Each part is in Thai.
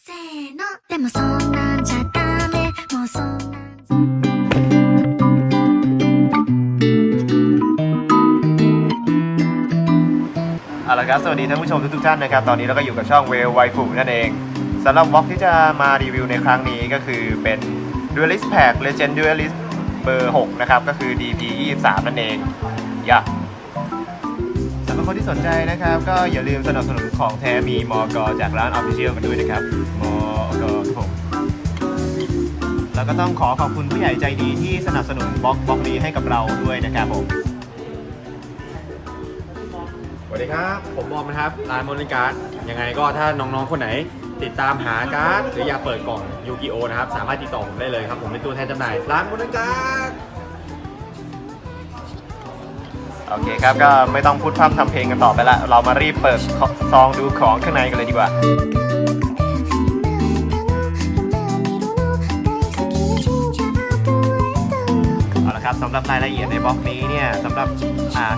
せーのでもそんなんじゃダメもうそんなんじゃ เอาละครับ สวัสดีท่านผู้ชมทุกๆท่านนะครับ ตอนนี้เราก็อยู่กับช่องเวลไวฟูนั่นเองสำหรับบล็อกที่จะมารีวิวในครั้งนี้ก็คือเป็น Duelist Pack Legend Duelist เบอร์ 6 นะครับ ก็คือ DP 23 นั่นเองยะสำหรับคนที่สนใจนะครับ ก็อย่าลืมสนับสนุนของแท้มีมอกจากร้าน Official กันด้วยนะครับ แล้วก็ต้องขอขอบคุณผู้ใหญ่ใจดีที่สนับสนุนบล็อกบล็อกนี้ให้กับเราด้วยนะครับผม สวัสดีครับ ผมบอมนะครับร้านโมนิการ์ดยังไงก็ถ้าน้องๆ คนไหน ติดตามหาการ์ดหรืออยากเปิดกล่องยูกิโอนะครับ สามารถติดต่อผมได้เลยครับ ผมเป็นตัวแทนจำหน่ายร้านโมนิการ์ดโอเคครับ ก็ไม่ต้องพูดพร่ำทำเพลงกันต่อไปละ เรามารีบเปิดซองดูของข้างในกันเลยดีกว่า เอาละครับสำหรับรายละเอียดในบล็อกนี้เนี่ยสำหรับ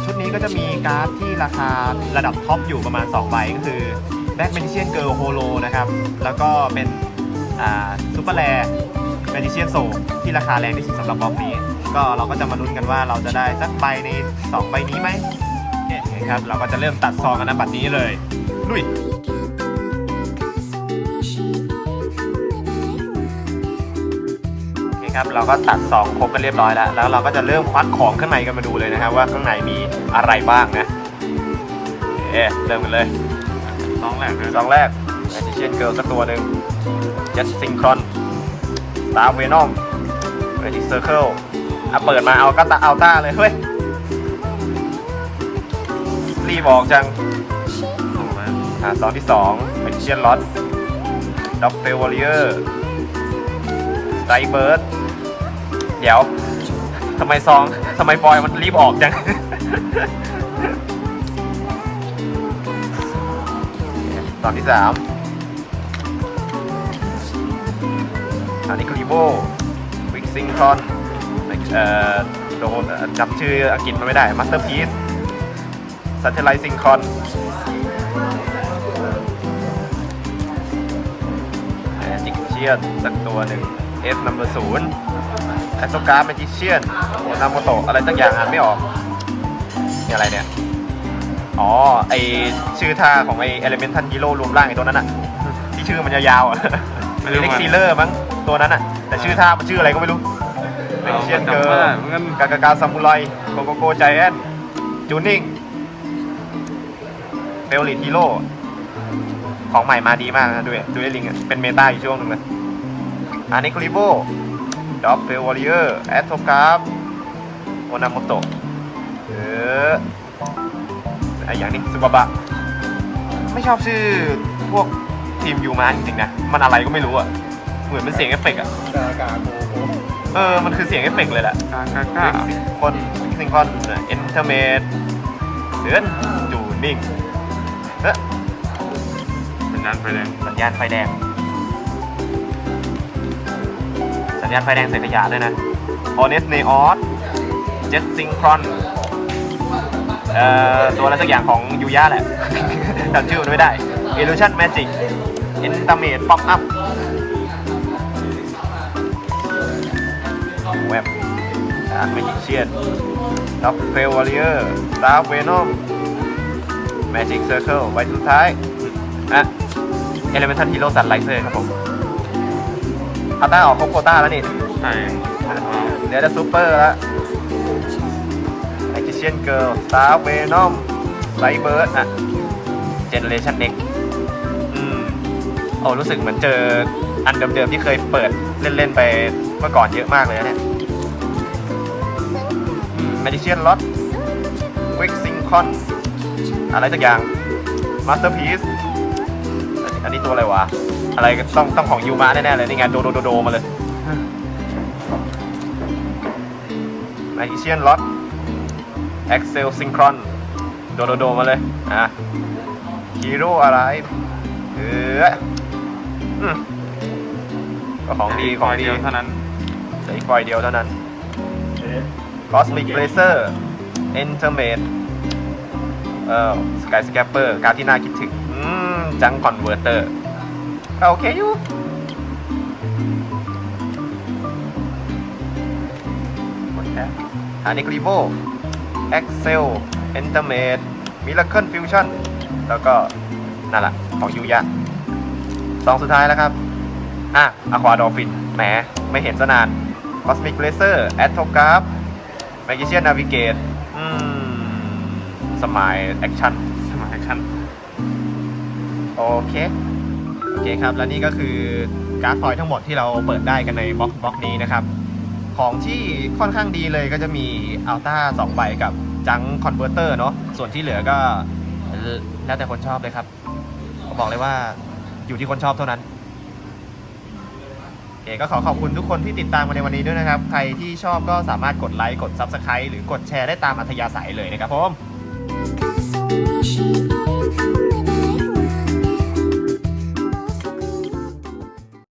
ชุดนี้ก็จะมีการ์ดที่ราคาระดับท็อปอยู่ประมาณ 2 ใบก็คือ Back Magician Girl Holo นะครับ แล้วก็เป็นซูเปอร์แร Magician Soul ที่ราคาแรงที่สุดสำหรับบล็อกนี้ ก็เราก็จะมาลุ้นกันว่าเราจะได้สักใบใน 2 ใบนี้ไหมเนี่ยครับเราก็จะเริ่มตัดซองกันนะบัดนี้เลยลุย คครับเราก็ตัดซองครบกันเรียบร้อยแล้ว แล้วเราก็จะเริ่มควักของข้างในกันมาดูเลยนะครับว่าข้างในมีอะไรบ้างนะเอ๊เริ่มกันเลยน้องแหลกซองแรก Magician Girl สักตัวหนึ่ง Jet Synchron Star Venom Magic Circle อะเปิดมาเอาก็ตาเอาต้าเลยเฮ้ยรีบออกจังอ่าซองที่สอง Magician Lot Doppel Warrior Strike Bird เดี๋ เดี๋ยวทำไมซองทำไมฟอยมันรีบออกจัง ตอนที่สามอันนี้คลีโบวิกซิงคอนเอ่อโดนจำชื่ออังกฤษมันไม่ได้มาสเตอร์พีซซัตเทไลซิงคอนจิกเชียนสักตัวหนึ่ง F number ศูนย์ แอสโซการ์แมจิเชียนโอนาโมโตะอะไรสักอย่างอ่านไม่ออกนี่อะไรเนี่ย อ๋อ ไอชื่อท่าของไอเอลเมนทันฮีโร่รวมร่างไอตัวนั้นอะที่ชื่อมันยาวๆอะเล็กซีเลอร์มั้งตัวนั้นอะแต่ชื่อท่ามันชื่ออะไรก็ไม่รู้ เป็นเชียนเกอร์กากากาซามูไรโกโกโกใจแอนจูนิ่งเบลลิทฮีโร่ของใหม่มาดีมากนะด้วยด้วยลิงอะเป็นเมตาอยู่ช่วงหนึ่งเลยอันนี้คลิโบ ด็อกเฟลวอริเออร์แอตโทกราฟโอนาโมโตะเออไออย่างนี้ซูบาบะ ไม่ชอบชื่อพวกทีมยูมาจริงๆนะ มันอะไรก็ไม่รู้อะ เหมือนเป็นเสียงเอฟเฟกต์อะ กากาโกโกเออ มันคือเสียงเอฟเฟกต์เลยแหละกากากาคนซิงคอนเอนเตอร์เมดเสือนจูนิ่งเอ๊ะสัญญาณไฟแดงสัญญาณไฟแดง สัญาณไฟแดงใส่ขยะด้วยนะออเนสเนออสเจ็ตซิงครอนเอ่อตัวอะไรสักอย่างของยูย่าแหละ จำชื่อมันไม่ได้ Illusion Magic i n t e r m a t e Pop Up เว็บอาร์ Magician d o p p e l Warrior Star Venom Magic Circle ไว้สุดท้าย อะ Elemental Hero Sunriser ครับผม อัลต้าออกครบโควต้าแล้วนี่ใช่เดี๋ยวจะซูเปอร์แล้ว Magician Girl Star Venom Lightbird อะ Generation Next อืมโอ้รู้สึกเหมือนเจออันเดิมๆที่เคยเปิดเล่น ๆ ไปเมื่อก่อนเยอะมากเลยนะเนี่ยอืม Magician Lot Quick Syncon อะไรสักอย่าง Masterpiece อันนี้ตัวอะไรวะ อะไรก็ต้องต้องของยูมาแน่ๆเลยนี่ไงโดโดโดโดมาเลย Magician Lot Excel Synchron โดโดโดมาเลยอะ Hero อะไรเอออืมก็ของดีของดีเดียวเท่านั้นใส่ฟอยเดียวเท่านั้น Cosmic Blazer Entermate เอ่อ Sky Scrapper การดที่น่าคิดถึงอืมจัง Converter ก็ โอเคอยู่หมดแล้วอันนี้กรีโว Excel e n t e r m a t e Miracle Fusion แล้วก็นั่นแหละของยูยะสองสุดท้ายแล้วครับ อะ Aqua Dolphin แหม ไม่เห็นซะนาน Cosmic Laser a t o g r a p h Magician Navigate อืม สมายแอคชั่นสมายแอคชั่น โอเค เคครับและนี่ก็คือการ์ดฟอยล์ทั้งหมดที่เราเปิดได้กันในบล็อกบล็อกนี้นะครับของที่ค่อนข้างดีเลยก็จะมีอัลต้าสองใบกับจังคอนเวอร์เตอร์เนาะส่วนที่เหลือก็แล้วแต่คนชอบเลยครับบอกเลยว่าอยู่ที่คนชอบเท่านั้นเก๋ก็ขอขอบคุณทุกคนที่ติดตามมาในวันนี้ด้วยนะครับ ใครที่ชอบก็สามารถกดไลค์ กด Subscribe หรือกดแชร์ได้ตามอัธยาศัยเลยนะครับผม